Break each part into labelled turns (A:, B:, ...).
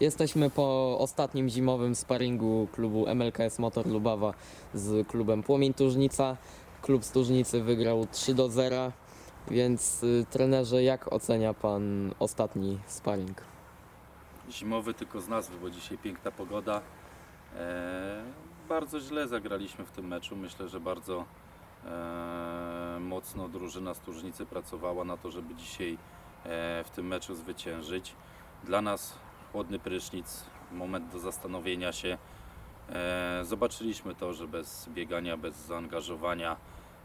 A: Jesteśmy po ostatnim zimowym sparingu klubu MLKS Motor Lubawa z klubem Płomień Tużnica. Klub z Tużnicy wygrał 3 do 0, więc y, trenerze, jak ocenia pan ostatni sparing?
B: Zimowy tylko z nazwy, bo dzisiaj piękna pogoda. E, bardzo źle zagraliśmy w tym meczu. Myślę, że bardzo e, mocno drużyna z Tużnicy pracowała na to, żeby dzisiaj e, w tym meczu zwyciężyć. Dla nas chłodny prysznic, moment do zastanowienia się. E, zobaczyliśmy to, że bez biegania, bez zaangażowania,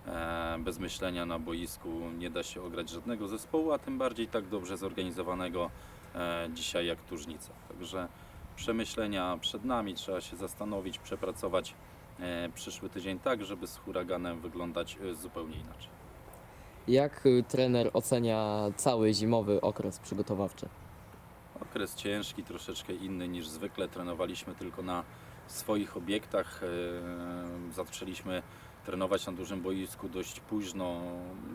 B: e, bez myślenia na boisku nie da się ograć żadnego zespołu, a tym bardziej tak dobrze zorganizowanego e, dzisiaj jak Tużnica. Także przemyślenia przed nami, trzeba się zastanowić, przepracować przyszły tydzień tak, żeby z huraganem wyglądać zupełnie inaczej.
A: Jak trener ocenia cały zimowy okres przygotowawczy?
B: Okres ciężki, troszeczkę inny niż zwykle. Trenowaliśmy tylko na swoich obiektach. e, Zaczęliśmy trenować na dużym boisku dość późno.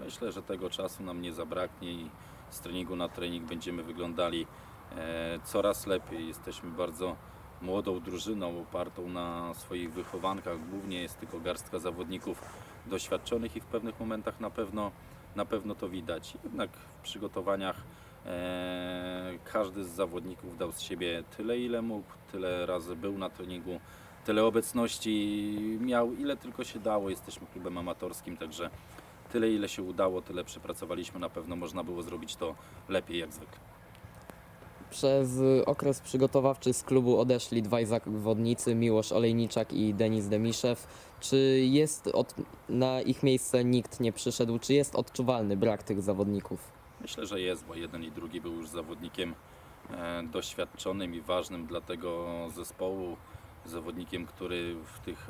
B: Myślę, że tego czasu nam nie zabraknie i z treningu na trening będziemy wyglądali e, coraz lepiej. Jesteśmy bardzo młodą drużyną opartą na swoich wychowankach. Głównie jest tylko garstka zawodników doświadczonych i w pewnych momentach na pewno, na pewno to widać. Jednak w przygotowaniach każdy z zawodników dał z siebie tyle, ile mógł, tyle razy był na treningu, tyle obecności miał, ile tylko się dało. Jesteśmy klubem amatorskim, także tyle, ile się udało, tyle przepracowaliśmy. Na pewno można było zrobić to lepiej jak zwykle.
A: Przez okres przygotowawczy z klubu odeszli dwaj zawodnicy, Miłosz Olejniczak i Denis Demiszew. Czy jest od, na ich miejsce nikt nie przyszedł? Czy jest odczuwalny brak tych zawodników?
B: Myślę, że jest, bo jeden i drugi był już zawodnikiem e, doświadczonym i ważnym dla tego zespołu. Zawodnikiem, który w tych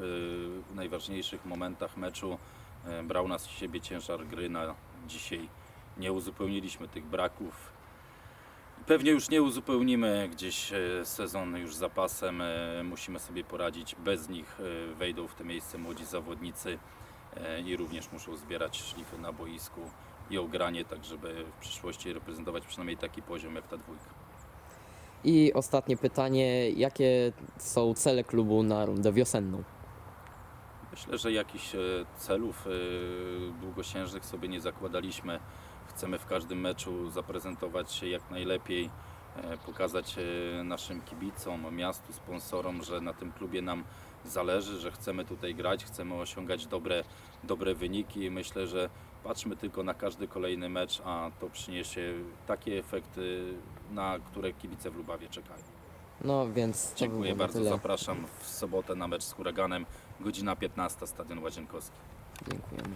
B: e, najważniejszych momentach meczu e, brał na siebie ciężar gry. Na dzisiaj nie uzupełniliśmy tych braków. Pewnie już nie uzupełnimy gdzieś sezon już za pasem. e, Musimy sobie poradzić. Bez nich wejdą w to miejsce młodzi zawodnicy i również muszą zbierać szlify na boisku i ogranie, tak żeby w przyszłości reprezentować przynajmniej taki poziom jak ta dwójka.
A: I ostatnie pytanie, jakie są cele klubu na rundę wiosenną?
B: Myślę, że jakichś e, celów e, długosiężnych sobie nie zakładaliśmy. Chcemy w każdym meczu zaprezentować się jak najlepiej, e, pokazać naszym kibicom, miastu, sponsorom, że na tym klubie nam zależy, że chcemy tutaj grać, chcemy osiągać dobre, dobre wyniki. Myślę, że patrzmy tylko na każdy kolejny mecz, a to przyniesie takie efekty, na które kibice w Lubawie czekają.
A: No więc to
B: Dziękuję bardzo,
A: tyle.
B: zapraszam w sobotę na mecz z Huraganem, godzina 15, Stadion Łazienkowski.
A: Dziękujemy.